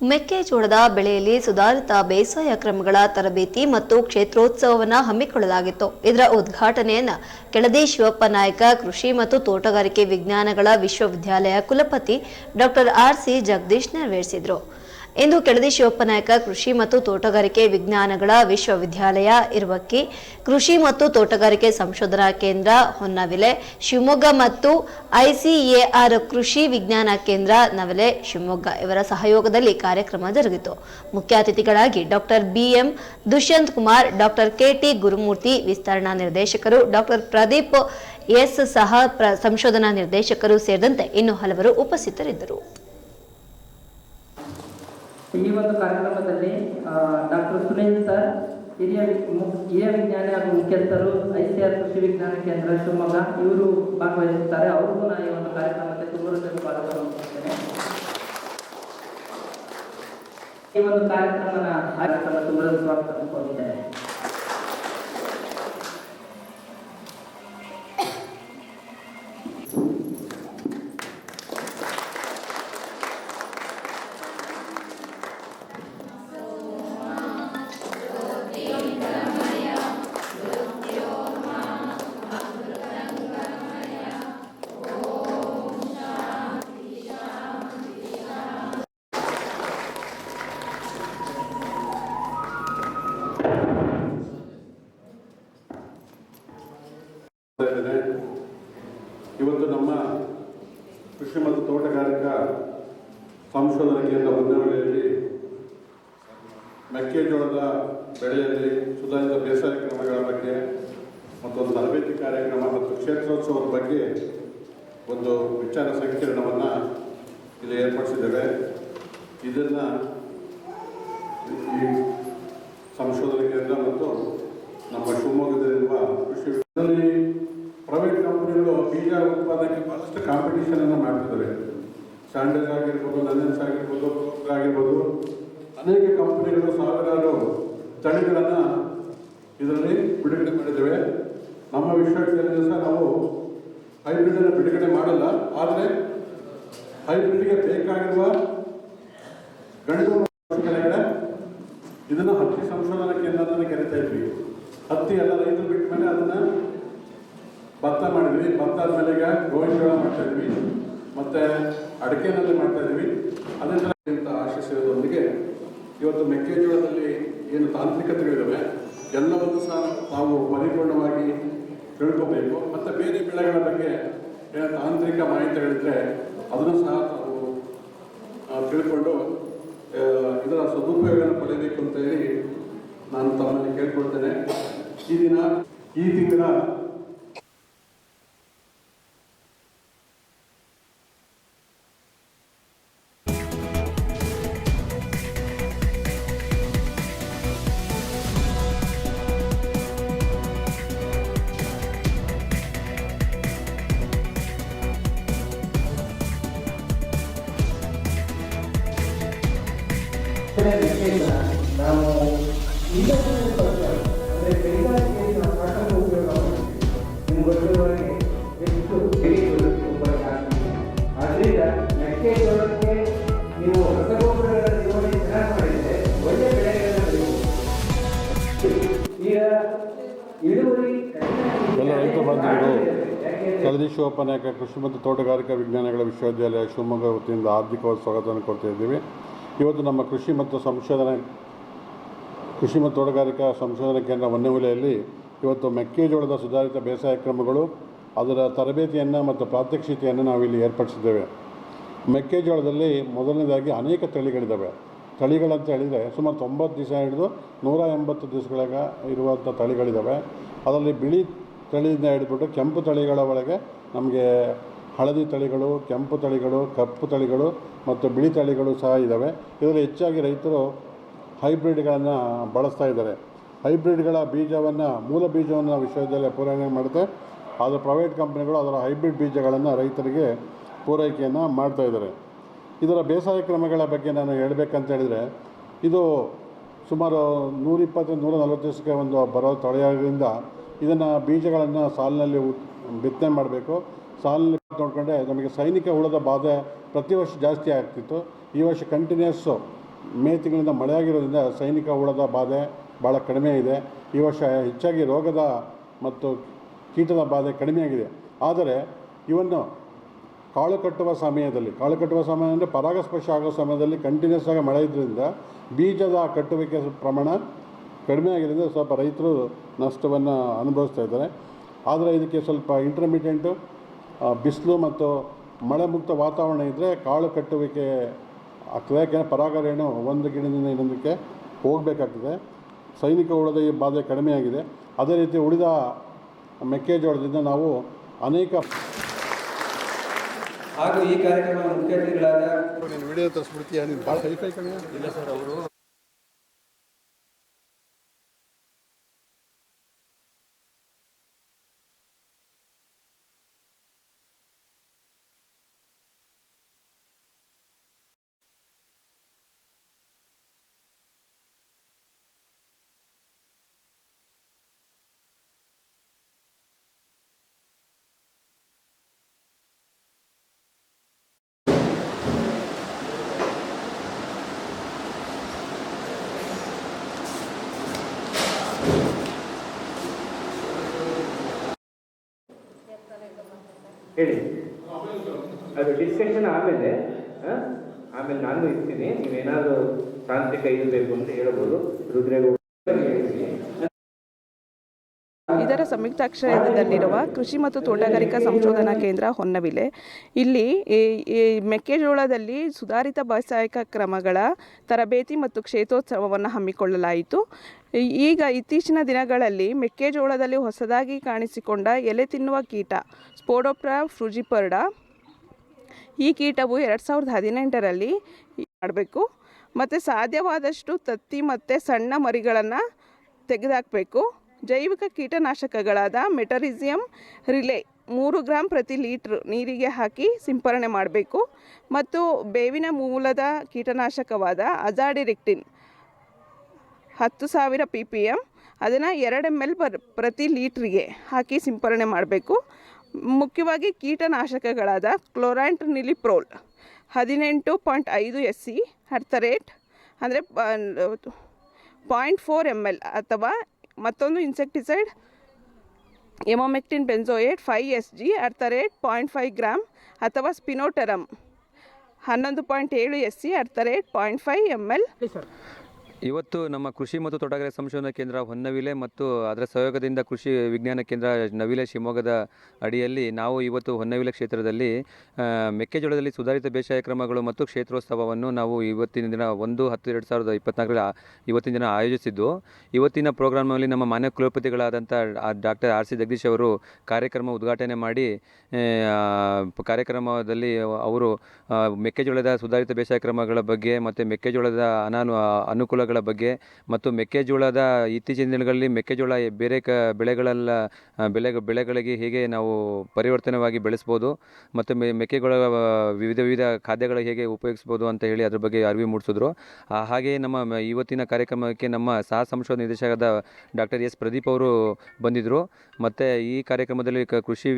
ಮೆಕ್ಕೆಜೋಳದ ಬೆಳೆಯಲ್ಲಿ ಸುಧಾರಿತ ಬೇಸಾಯ ಕ್ರಮಗಳ ತರಬೇತಿ ಮತ್ತು ಕ್ಷೇತ್ರೋತ್ಸವವನ್ನು ಹಮ್ಮಿಕೊಳ್ಳಲಾಗಿತ್ತು. ಇದರ ಉದ್ಘಾಟನೆಯನ್ನ ಕೆಳದಿ ಶಿವಪ್ಪ ನಾಯಕ, ಕೃಷಿ ಮತ್ತು ತೋಟಗಾರಿಕೆ ವಿಜ್ಞಾನಗಳ ವಿಶ್ವವಿದ್ಯಾಲಯ ಕುಲಪತಿ ಡಾಕ್ಟರ್ ಆರ್ ಸಿ ಜಗದೀಶ್ ನೆರವೇರಿಸಿದರು. ಇಂದು ಕೆಳದಿ ಶಿವಪ್ಪ ನಾಯಕ ಕೃಷಿ ಮತ್ತು ತೋಟಗಾರಿಕೆ ವಿಜ್ಞಾನಗಳ ವಿಶ್ವವಿದ್ಯಾಲಯ ಇರುವಕ್ಕಿ. ಕೃಷಿ ಮತ್ತು ತೋಟಗಾರಿಕೆ ಸಂಶೋಧನಾ ಕೇಂದ್ರ ಹೊನ್ನವಿಲೆ. ಶಿವಮೊಗ್ಗ ಮತ್ತು ಐಸಿಎಆರ್ ಕೃಷಿ ವಿಜ್ಞಾನ ಕೇಂದ್ರ ನವಲೆ, ಶಿವಮೊಗ್ಗ. ಇವರ ಸಹಯೋಗದಲ್ಲಿ ಕಾರ್ಯಕ್ರಮ ಜರುಗಿತು. ಮುಖ್ಯ ಅತಿಥಿಗಳಾಗಿ doctor BM Dushyant Kumar doctor KT Gurumurthy, ವಿಸ್ತರಣಾ ನಿರ್ದೇಶಕರು ಡಾಕ್ಟರ್ ಪ್ರದೀಪ್ ಎಸ್ ಸಹ ಸಂಶೋಧನಾ ನಿರ್ದೇಶಕರು ಸೇರಿದಂತೆ ಇನ್ನು ಹಲವರು ಉಪಸ್ಥಿತರಿದ್ದರು. ಈ ಒಂದು ಕಾರ್ಯಕ್ರಮದಲ್ಲಿ ಡಾಕ್ಟರ್ ಸುನೀಲ್ ಸರ್, ಹಿರಿಯ ಹಿರಿಯ ವಿಜ್ಞಾನಿ ಹಾಗೂ ಮುಖ್ಯಸ್ಥರು ಐ ಸಿ ಆರ್ ಕೃಷಿ ವಿಜ್ಞಾನ ಕೇಂದ್ರ ಶಿವಮೊಗ್ಗ, ಇವರು ಭಾಗವಹಿಸುತ್ತಾರೆ. ಅವ್ರಿಗೂ ನಾನು ಈ ಒಂದು ಕಾರ್ಯಕ್ರಮಕ್ಕೆ ತುಂಬಾ ಕೊಡ್ತೇನೆ ಈ ಒಂದು ಕಾರ್ಯಕ್ರಮನ ಕಾರ್ಯಕ್ರಮ ತುಂಬ ಸ್ವಾಗತ ಸ್ವಾಗತವನ್ನು ಮೆಕ್ಕೆಜೋಳದ ಬೆಳೆಯಲ್ಲಿ ಸುಧಾರಿತ ಬೇಸಾಯ ಕ್ರಮಗಳ ಬಗ್ಗೆ ಮತ್ತೊಂದು ತರಬೇತಿ ಕಾರ್ಯಕ್ರಮ ಮತ್ತು ಕ್ಷೇತ್ರೋತ್ಸವದ ಬಗ್ಗೆ ಒಂದು ವಿಚಾರ ಸಂಕೀರ್ಣವನ್ನು ಇಲ್ಲಿ ಏರ್ಪಡಿಸಿದ್ದೇವೆ. ಇದನ್ನು ಈ ಸಂಶೋಧನೆ ಕೇಂದ್ರ ಮತ್ತು ನಮ್ಮ ಶಿವಮೊಗ್ಗದಲ್ಲಿರುವ ಕೃಷಿ ಪ್ರೈವೇಟ್ ಕಂಪನಿಗಳು ಬೀಜ ಉತ್ಪಾದನೆಗೆ ಬಹಳಷ್ಟು ಕಾಂಪಿಟೇಷನನ್ನು ಮಾಡ್ತಿದ್ದಾರೆ. ಸ್ಯಾಂಡಲ್ಸ್ ಆಗಿರ್ಬೋದು ಲಂಡನ್ಸ್ ಆಗಿರ್ಬೋದು ಆಗಿರ್ಬೋದು ಅನೇಕ ಕಂಪನಿಗಳು ಸಾವಿರಾರು ತಳಿಗಳನ್ನು ಇದರಲ್ಲಿ ಬಿಡುಗಡೆ ಮಾಡಿದ್ದೇವೆ. ನಮ್ಮ ವಿಶ್ವವಿದ್ಯಾಲಯದ ಸಹ ನಾವು ಹೈಬ್ರಿಡನ್ನು ಬಿಡುಗಡೆ ಮಾಡಲ್ಲ. ಆದರೆ ಹೈಬ್ರಿಡ್ಗೆ ಬೇಕಾಗಿರುವ ಗಣಿತ ಇದನ್ನು ಹತ್ತಿ ಸಂಶೋಧನಾ ಕೇಂದ್ರ ಅಂತ ಕರಿತಾ ಇದ್ವಿ. ಹತ್ತಿ ಎಲ್ಲ ರೈತರು ಬಿಟ್ಟ ಮೇಲೆ ಅದನ್ನು ಭತ್ತ ಮಾಡಿದ್ವಿ. ಭತ್ತ ಆದಮೇಲೆ ಈಗ ಗೋವಿನ ಜೋಳ ಮಾಡ್ತಾ ಇದ್ವಿ. ಮತ್ತೆ ಅಡಿಕೆನಲ್ಲಿ ಮಾಡ್ತಾ ಇದ್ವಿ. ಅದೇ ಇವತ್ತು ಮೆಕ್ಕೆಜೋಳದಲ್ಲಿ ಏನು ತಾಂತ್ರಿಕತೆಗಳಿದ್ದಾವೆ ಎಲ್ಲವನ್ನೂ ಸಹ ನಾವು ಪರಿಪೂರ್ಣವಾಗಿ ತಿಳ್ಕೋಬೇಕು. ಮತ್ತು ಬೇರೆ ಬೆಳೆಗಳ ಬಗ್ಗೆ ಏನು ತಾಂತ್ರಿಕ ಮಾಹಿತಿಗಳಿದ್ರೆ ಅದನ್ನು ಸಹ ನಾವು ತಿಳ್ಕೊಂಡು ಇದರ ಸದುಪಯೋಗವನ್ನು ಪಡೆಯಬೇಕು ಅಂತ ಹೇಳಿ ನಾನು ತಮ್ಮಲ್ಲಿ ಕೇಳ್ಕೊಳ್ತೇನೆ. ಈ ದಿನ, ಈ ತಿಂಗಳ ನಾವು ಇಂಡಸ್ಟ್ರಿಯಲ್ ಕಲ್ಚರ್ ಅಂದರೆ ಕೈಗಾರಿಕೆಯಲ್ಲಿ ನಾವು ಸಾಕಷ್ಟು ಉಪಯೋಗ ಮಾಡ್ತೀವಿ ನಿಮ್ಗೆ ಗೊತ್ತಿರುವಾಗೆ ಎಷ್ಟು ಬೆಳೆ ತುಂಬ ಜಾಸ್ತಿ ಆದ್ದರಿಂದ ಮೆಕ್ಕೆಜೋಳಕ್ಕೆ ನೀವು ರಸಗೊಬ್ಬರಗಳ ನಿರ್ವಹಣೆ ಚೆನ್ನಾಗಿ ಮಾಡಿದರೆ ಒಳ್ಳೆ ಬೆಳೆಗಳನ್ನು ಬೆಳೆಯಬಹುದು ಈಗ ಇಳುವರಿ ಎಲ್ಲ ರೈತ ಬಂಧುಗಳು ಕೃಷಿ ಮತ್ತು ತೋಟಗಾರಿಕಾ ವಿಜ್ಞಾನಗಳ ವಿಶ್ವವಿದ್ಯಾಲಯ ಶಿವಮೊಗ್ಗ ವತಿಯಿಂದ ಆರ್ಥಿಕವಾಗಿ ಸ್ವಾಗತವನ್ನು ಕೊಡ್ತಾ ಇದ್ದೀವಿ. ಇವತ್ತು ನಮ್ಮ ಕೃಷಿ ಮತ್ತು ಸಂಶೋಧನೆ ಕೃಷಿ ಮತ್ತು ತೋಟಗಾರಿಕಾ ಸಂಶೋಧನಾ ಕೇಂದ್ರ ಹೊನ್ನವಲೆಯಲ್ಲಿ ಇವತ್ತು ಮೆಕ್ಕೆಜೋಳದ ಸುಧಾರಿತ ಬೇಸಾಯ ಕ್ರಮಗಳು, ಅದರ ತರಬೇತಿಯನ್ನು ಮತ್ತು ಪ್ರಾತ್ಯಕ್ಷಿತೆಯನ್ನು ನಾವಿಲ್ಲಿ ಏರ್ಪಡಿಸಿದ್ದೇವೆ. ಮೆಕ್ಕೆಜೋಳದಲ್ಲಿ ಮೊದಲನೇದಾಗಿ ಅನೇಕ ತಳಿಗಳಿದ್ದಾವೆ ತಳಿಗಳಂತ ಹೇಳಿದರೆ ಸುಮಾರು ತೊಂಬತ್ತು ದಿವಸ ಹಿಡಿದು ನೂರ ಎಂಬತ್ತು ದಿವಸಗಳಾಗ ಇರುವಂಥ ತಳಿಗಳಿದ್ದಾವೆ ಅದರಲ್ಲಿ ಬಿಳಿ ತಳಿಯಿಂದ ಹಿಡಿದ್ಬಿಟ್ಟು ಕೆಂಪು ತಳಿಗಳ ಒಳಗೆ ನಮಗೆ ಹಳದಿ ತಳಿಗಳು, ಕೆಂಪು ತಳಿಗಳು, ಕಪ್ಪು ತಳಿಗಳು ಮತ್ತು ಬಿಳಿ ತಳಿಗಳು ಸಹ ಇದ್ದಾವೆ ಇದರಲ್ಲಿ ಹೆಚ್ಚಾಗಿ ರೈತರು ಹೈಬ್ರಿಡ್ಗಳನ್ನು ಬಳಸ್ತಾ ಇದ್ದಾರೆ. ಹೈಬ್ರಿಡ್ಗಳ ಬೀಜವನ್ನು, ಮೂಲ ಬೀಜವನ್ನು ವಿಶ್ವವಿದ್ಯಾಲಯ ಪೂರೈಕೆ ಮಾಡುತ್ತೆ. ಆದರೆ ಪ್ರೈವೇಟ್ ಕಂಪ್ನಿಗಳು ಅದರ ಹೈಬ್ರಿಡ್ ಬೀಜಗಳನ್ನು ರೈತರಿಗೆ ಪೂರೈಕೆಯನ್ನು ಮಾಡ್ತಾ ಇದ್ದಾರೆ. ಇದರ ಬೇಸಾಯ ಕ್ರಮಗಳ ಬಗ್ಗೆ ನಾನು ಹೇಳಬೇಕಂತ ಹೇಳಿದರೆ, ಇದು ಸುಮಾರು ನೂರಿಪ್ಪತ್ತು ನೂರ ನಲವತ್ತು ದಿವಸಕ್ಕೆ ಒಂದು ಬರೋ ತೊಳೆಯೋದ್ರಿಂದ ಇದನ್ನು ಬೀಜಗಳನ್ನು ಸಾಲಿನಲ್ಲಿ ಬಿತ್ತನೆ ಮಾಡಬೇಕು. ಸಾಲಿನಲ್ಲಿ ನೋಡ್ಕೊಂಡ್ರೆ ನಮಗೆ ಸೈನಿಕ ಹುಳದ ಬಾಧೆ ಪ್ರತಿ ವರ್ಷ ಜಾಸ್ತಿ ಆಗ್ತಿತ್ತು. ಈ ವರ್ಷ ಕಂಟಿನ್ಯೂಸ್ಸು ಮೇ ತಿಂಗಳಿಂದ ಮಳೆಯಾಗಿರೋದ್ರಿಂದ ಸೈನಿಕ ಹುಳದ ಬಾಧೆ ಭಾಳ ಕಡಿಮೆ ಇದೆ. ಈ ವರ್ಷ ಹೆಚ್ಚಾಗಿ ರೋಗದ ಮತ್ತು ಕೀಟದ ಬಾಧೆ ಕಡಿಮೆಯಾಗಿದೆ ಆದರೆ ಇವನ್ನು ಕಾಳು ಕಟ್ಟುವ ಸಮಯದಲ್ಲಿ, ಕಾಳು ಕಟ್ಟುವ ಸಮಯ ಅಂದರೆ ಪರಾಗಸ್ಪರ್ಶ ಆಗೋ ಸಮಯದಲ್ಲಿ ಕಂಟಿನ್ಯೂಸ್ ಆಗಿ ಮಳೆ ಇದ್ದರಿಂದ ಬೀಜದ ಕಟ್ಟುವಿಕೆ ಪ್ರಮಾಣ ಕಡಿಮೆ ಆಗಿದ್ದರಿಂದ ಸ್ವಲ್ಪ ರೈತರು ನಷ್ಟವನ್ನು ಅನುಭವಿಸ್ತಾ ಇದ್ದಾರೆ. ಆದರೆ ಇದಕ್ಕೆ ಸ್ವಲ್ಪ ಇಂಟರ್ಮೀಡಿಯೆಂಟು ಬಿಸಿಲು ಮತ್ತು ಮಳೆ ಮುಕ್ತ ವಾತಾವರಣ ಇದ್ದರೆ ಕಾಳು ಕಟ್ಟುವಿಕೆ ಆಗ್ತದೆ ಯಾಕೆಂದರೆ ಪರಾಗರೇಣು ಒಂದು ಗಿಡದಿಂದ ಇನ್ನೊಂದಕ್ಕೆ ಹೋಗಬೇಕಾಗ್ತದೆ. ಸೈನಿಕ ಹುಳದ ಈ ಬಾಧೆ ಕಡಿಮೆಯಾಗಿದೆ. ಅದೇ ರೀತಿ ಉಳಿದ ಮೆಕ್ಕೆಜೋಳದಿಂದ ನಾವು ಅನೇಕ ಹಾಗೂ ಈ ಕಾರ್ಯಕ್ರಮದ ಮುಖ್ಯ ಅತಿಥಿಗಳಾದ ವಿಡಿಯೋ ತರಿಸ್ಬಿಡ್ತೀಯ? ನೀನು ಭಾಳ ಸೈಫೈ ಕಣ. ಇಲ್ಲ ಸರ್ ಅವರು ಹೇಳಿ. ಅದು ಡಿಸ್ಕಷನ್ ಆಮೇಲೆ ಆಮೇಲೆ ನಾನು ಇರ್ತೀನಿ. ನೀವೇನಾದರೂ ತಾಂತ್ರಿಕ ಇರಬೇಕು ಬೇಕು ಅಂತ ಹೇಳ್ಬೋದು. ರುದ್ರೇಗೌಡ ಇದರ ಸಂಯುಕ್ತಾಶ್ರಯದಲ್ಲಿರುವ ಕೃಷಿ ಮತ್ತು ತೋಟಗಾರಿಕಾ ಸಂಶೋಧನಾ ಕೇಂದ್ರ ಹೊನ್ನವಿಲೆ. ಇಲ್ಲಿ ಮೆಕ್ಕೆಜೋಳದಲ್ಲಿ ಸುಧಾರಿತ ಬೇಸಾಯಕ ಕ್ರಮಗಳ ತರಬೇತಿ ಮತ್ತು ಕ್ಷೇತ್ರೋತ್ಸವವನ್ನು ಹಮ್ಮಿಕೊಳ್ಳಲಾಯಿತು. ಈಗ ಇತ್ತೀಚಿನ ದಿನಗಳಲ್ಲಿ ಮೆಕ್ಕೆಜೋಳದಲ್ಲಿ ಹೊಸದಾಗಿ ಕಾಣಿಸಿಕೊಂಡ ಎಲೆ ತಿನ್ನುವ ಕೀಟ ಸ್ಪೋಡೋಪ್ರಾ ಫ್ರುಜಿಪರ್ಡಾ, ಈ ಕೀಟವು ಎರಡು ಸಾವಿರದ ಹದಿನೆಂಟರಲ್ಲಿ ಮಾಡಬೇಕು. ಮತ್ತು ಸಾಧ್ಯವಾದಷ್ಟು ತತ್ತಿ ಮತ್ತು ಸಣ್ಣ ಮರಿಗಳನ್ನು ತೆಗೆದುಹಾಕಬೇಕು ಜೈವಿಕ ಕೀಟನಾಶಕಗಳಾದ ಮೆಟರಿಸಿಯಂ ರಿಲೇ ಮೂರು ಗ್ರಾಂ ಪ್ರತಿ ಲೀಟ್ರ್ ನೀರಿಗೆ ಹಾಕಿ ಸಿಂಪರಣೆ ಮಾಡಬೇಕು. ಮತ್ತು ಬೇವಿನ ಮೂಲದ ಕೀಟನಾಶಕವಾದ ಅಜಾಡಿರಿಕ್ಟಿನ್ ಹತ್ತು ಸಾವಿರ ಪಿ ಪಿ ಎಂ ಅದನ್ನು ಎರಡು ಎಂ ಎಲ್ ಪರ್ ಪ್ರತಿ ಲೀಟ್ರಿಗೆ ಹಾಕಿ ಸಿಂಪರಣೆ ಮಾಡಬೇಕು. ಮುಖ್ಯವಾಗಿ ಕೀಟನಾಶಕಗಳಾದ ಕ್ಲೋರಾಂಟ್ ನಿಲಿಪ್ರೋಲ್ ಹದಿನೆಂಟು ಪಾಯಿಂಟ್ ಐದು S C at the rate ಅಂದರೆ ಪಾಯಿಂಟ್ ಫೋರ್ ಎಂ ಎಲ್ ಅಥವಾ ಮತ್ತೊಂದು insecticide emamectin benzoate five S G at the rate point five gram ಅಥವಾ ಸ್ಪಿನೋಟೆರಮ್ ಹನ್ನೊಂದು ಪಾಯಿಂಟ್ ಏಳು S C at the rate point five M L ಇವತ್ತು ನಮ್ಮ ಕೃಷಿ ಮತ್ತು ತೋಟಗಾರಿಕೆ ಸಂಶೋಧನಾ ಕೇಂದ್ರ ಹೊನ್ನವಿಲೆ ಮತ್ತು ಅದರ ಸಹಯೋಗದಿಂದ ಕೃಷಿ ವಿಜ್ಞಾನ ಕೇಂದ್ರ ನವಿಲೆ ಶಿವಮೊಗ್ಗದ ಅಡಿಯಲ್ಲಿ ನಾವು ಇವತ್ತು ಹೊನ್ನವಿಲೆ ಕ್ಷೇತ್ರದಲ್ಲಿ ಮೆಕ್ಕೆಜೋಳದಲ್ಲಿ ಸುಧಾರಿತ ಬೇಸಾಯ ಕ್ರಮಗಳು ಮತ್ತು ಕ್ಷೇತ್ರೋತ್ಸವವನ್ನು ನಾವು ಇವತ್ತಿನ ದಿನ ಒಂದು ಹತ್ತು ಎರಡು ಸಾವಿರದ ಇಪ್ಪತ್ನಾಲ್ಕರಲ್ಲಿ ಇವತ್ತಿನ ದಿನ ಆಯೋಜಿಸಿದ್ದು. ಇವತ್ತಿನ ಪ್ರೋಗ್ರಾಮ್ನಲ್ಲಿ ನಮ್ಮ ಮಾನ್ಯ ಕುಲಪತಿಗಳಾದಂಥ ಡಾಕ್ಟರ್ ಆರ್ ಸಿ ಜಗದೀಶ್ ಅವರು ಕಾರ್ಯಕ್ರಮ ಉದ್ಘಾಟನೆ ಮಾಡಿ ಕಾರ್ಯಕ್ರಮದಲ್ಲಿ ಅವರು ಮೆಕ್ಕೆಜೋಳದ ಸುಧಾರಿತ ಬೇಸಾಯ ಕ್ರಮಗಳ ಬಗ್ಗೆ ಮತ್ತು ಮೆಕ್ಕೆಜೋಳದ ಅನಾನು ಅನುಕೂಲಗಳ ಬಗ್ಗೆ ಮತ್ತು ಮೆಕ್ಕೆಜೋಳದ ಇತ್ತೀಚಿನ ದಿನಗಳಲ್ಲಿ ಮೆಕ್ಕೆಜೋಳ ಬೇರೆ ಕ ಬೆಳೆಗಳೆಲ್ಲ ಬೆಳೆ, ಬೆಳೆಗಳಿಗೆ ಹೇಗೆ ನಾವು ಪರಿವರ್ತನೆವಾಗಿ ಬೆಳೆಸ್ಬೋದು ಮತ್ತು ಮೆಕ್ಕೆಜೋಳ ವಿವಿಧ ವಿವಿಧ ಖಾದ್ಯಗಳು ಹೇಗೆ ಉಪಯೋಗಿಸ್ಬೋದು ಅಂತ ಹೇಳಿ ಅದ್ರ ಬಗ್ಗೆ ಅರಿವು ಮೂಡಿಸಿದ್ರು. ಹಾಗೆಯೇ ನಮ್ಮ ಇವತ್ತಿನ ಕಾರ್ಯಕ್ರಮಕ್ಕೆ ನಮ್ಮ ಸಹ ಸಂಶೋಧನಾ ನಿರ್ದೇಶಕದ ಡಾಕ್ಟರ್ ಎಸ್ ಪ್ರದೀಪ್ ಅವರು ಬಂದಿದ್ದರು ಮತ್ತು ಈ ಕಾರ್ಯಕ್ರಮದಲ್ಲಿ ಕೃಷಿ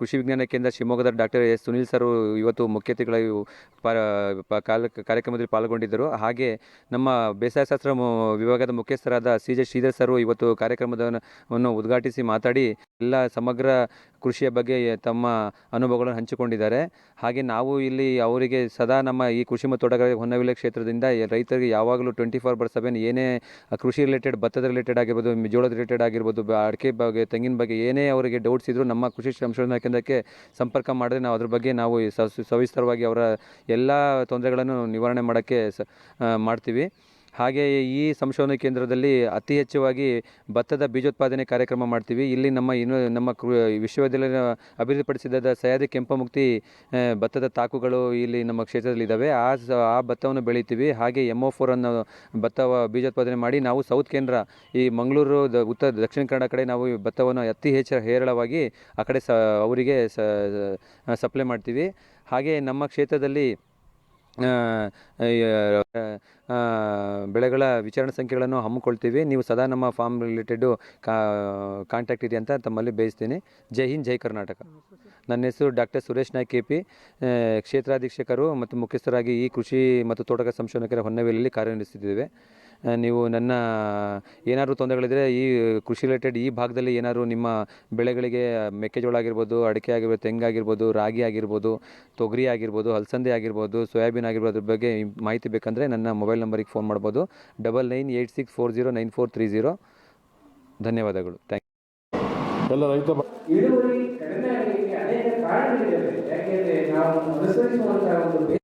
ಕೃಷಿ ವಿಜ್ಞಾನ ಕೇಂದ್ರ ಶಿವಮೊಗ್ಗದ ಡಾಕ್ಟರ್ ಎಸ್ ಸುನೀಲ್ ಸರ್ ಇವತ್ತು ಮುಖ್ಯತೆಗಳ ಕಾರ್ಯಕ್ರಮದಲ್ಲಿ ಪಾಲ್ಗೊಂಡಿದ್ದರು. ಹಾಗೆ ನಮ್ಮ ಬೇಸಾಯ ಶಾಸ್ತ್ರ ಮು- ವಿಭಾಗದ ಮುಖ್ಯಸ್ಥರಾದ ಸಿ ಜೆ ಶ್ರೀಧರ್ ಸರ್ ಇವತ್ತು ಕಾರ್ಯಕ್ರಮವನ್ನು ಉದ್ಘಾಟಿಸಿ ಮಾತಾಡಿ, ಎಲ್ಲ ಸಮಗ್ರ ಕೃಷಿಯ ಬಗ್ಗೆ ತಮ್ಮ ಅನುಭವಗಳನ್ನು ಹಂಚಿಕೊಂಡಿದ್ದಾರೆ. ಹಾಗೆ ನಾವು ಇಲ್ಲಿ ಅವರಿಗೆ ಸದಾ ನಮ್ಮ ಈ ಕೃಷಿ ಮತ್ತು ತೋಟಗಾರಿಕೆ ಹೊನ್ನವಿಲೆ ಕ್ಷೇತ್ರದಿಂದ ರೈತರಿಗೆ ಯಾವಾಗಲೂ ಟ್ವೆಂಟಿ ಫೋರ್ ಬರ್ ಸೆವೆನ್ ಏನೇ ಕೃಷಿ ರಿಲೇಟೆಡ್ ಭತ್ತದ ರಿಲೇಟೆಡ್ ಆಗಿರ್ಬೋದು, ಜೋಳದ ರಿಲೇಟೆಡ್ ಆಗಿರ್ಬೋದು ಅಡಿಕೆ ಬಗ್ಗೆ, ತೆಂಗಿನ ಬಗ್ಗೆ ಏನೇ ಅವರಿಗೆ ಡೌಟ್ಸ್ ಇದ್ದರೂ ನಮ್ಮ ಕೃಷಿ ಸಂಶೋಧನಾ ಕೇಂದ್ರಕ್ಕೆ ಸಂಪರ್ಕ ಮಾಡಿದ್ರೆ ನಾವು ಅದ್ರ ಬಗ್ಗೆ ನಾವು ಸವಿಸ್ತರವಾಗಿ ಅವರ ಎಲ್ಲ ತೊಂದರೆಗಳನ್ನು ನಿವಾರಣೆ ಮಾಡೋಕ್ಕೆ ಸ ಮಾಡ್ತೀವಿ. ಹಾಗೆ ಈ ಸಂಶೋಧನಾ ಕೇಂದ್ರದಲ್ಲಿ ಅತಿ ಹೆಚ್ಚವಾಗಿ ಭತ್ತದ ಬೀಜೋತ್ಪಾದನೆ ಕಾರ್ಯಕ್ರಮ ಮಾಡ್ತೀವಿ. ಇಲ್ಲಿ ನಮ್ಮ ಇನ್ನು ನಮ್ಮ ಕೃ ವಿಶ್ವವಿದ್ಯಾಲಯ ಅಭಿವೃದ್ಧಿಪಡಿಸಿದ ಸಹ್ಯಾದ್ರಿ ಕೆಂಪಮುಕ್ತಿ ಮುಕ್ತಿ ಭತ್ತದ ತಾಕುಗಳು ಇಲ್ಲಿ ನಮ್ಮ ಕ್ಷೇತ್ರದಲ್ಲಿದ್ದಾವೆ. ಆ ಸ- ಆ ಭತ್ತವನ್ನು ಬೆಳಿತೀವಿ. ಹಾಗೆ ಎಂ ಒ ಫೋರ್ ಅನ್ನು ಭತ್ತ ಬೀಜೋತ್ಪಾದನೆ ಮಾಡಿ ನಾವು ಸೌತ್ ಕೇಂದ್ರ ಈ ಮಂಗಳೂರು ದ ಉತ್ತರ ದಕ್ಷಿಣ ಕನ್ನಡ ಕಡೆ ನಾವು ಭತ್ತವನ್ನು ಅತಿ ಹೆಚ್ಚು ಹೇರಳವಾಗಿ ಆ ಕಡೆ ಸ ಅವರಿಗೆ ಸಪ್ಲೈ ಮಾಡ್ತೀವಿ. ಹಾಗೆ ನಮ್ಮ ಕ್ಷೇತ್ರದಲ್ಲಿ ಆ, ಆ, ಬೆಳೆಗಳ ವಿಚಾರಣೆ ಸಂಖ್ಯೆಗಳನ್ನು ಹಮ್ಮಿಕೊಳ್ತೀವಿ. ನೀವು ಸದಾ ನಮ್ಮ ಫಾರ್ಮ್ ರಿಲೇಟೆಡು ಕಾಂಟ್ಯಾಕ್ಟ್ ಇದೆ ಅಂತ ತಮ್ಮಲ್ಲಿ ಬೇಯಿಸ್ತೀನಿ. ಜೈ ಹಿಂದ್, ಜೈ ಕರ್ನಾಟಕ. ನನ್ನ ಹೆಸರು doctor Suresh Naik, K P ಕ್ಷೇತ್ರಾಧೀಕ್ಷಕರು ಮತ್ತು ಮುಖ್ಯಸ್ಥರಾಗಿ ಈ ಕೃಷಿ ಮತ್ತು ತೋಟಗಾರಿಕೆ ಸಂಶೋಧಕರ ಹೊನ್ನವೇಲಿಯಲ್ಲಿ ಕಾರ್ಯನಿರ್ವಹಿಸುತ್ತಿದ್ದೇವೆ. ನೀವು ನನ್ನ ಏನಾದರೂ ತೊಂದರೆಗಳಿದ್ದರೆ ಈ ಕೃಷಿ ರಿಲೇಟೆಡ್ ಈ ಭಾಗದಲ್ಲಿ ಏನಾದರೂ ನಿಮ್ಮ ಬೆಳೆಗಳಿಗೆ ಮೆಕ್ಕೆಜೋಳ ಆಗಿರ್ಬೋದು ಅಡಿಕೆ ಆಗಿರ್ಬೋದು ತೆಂಗಾಗಿರ್ಬೋದು ರಾಗಿ ಆಗಿರ್ಬೋದು ತೊಗರಿ ಆಗಿರ್ಬೋದು ಅಲಸಂದೆ ಆಗಿರ್ಬೋದು ಸೋಯಾಬೀನ್ ಆಗಿರ್ಬೋದು ಅದ್ರ ಬಗ್ಗೆ ಮಾಹಿತಿ ಬೇಕಂದರೆ ನನ್ನ ಮೊಬೈಲ್ ನಂಬರಿಗೆ ಫೋನ್ ಮಾಡ್ಬೋದು. Double nine eight six four zero nine four three zero. ಧನ್ಯವಾದಗಳು. ಥ್ಯಾಂಕ್ ಎಲ್ಲ ರೈತ ಇಳುವರಿ ಕಡಿಮೆ ಆಗಲಿಕ್ಕೆ ಅನೇಕ ಕಾರಣಗಳಿವೆ. ಯಾಕೆಂದರೆ ನಾವು ಅನುಸರಿಸುವಂತಹ ಒಂದು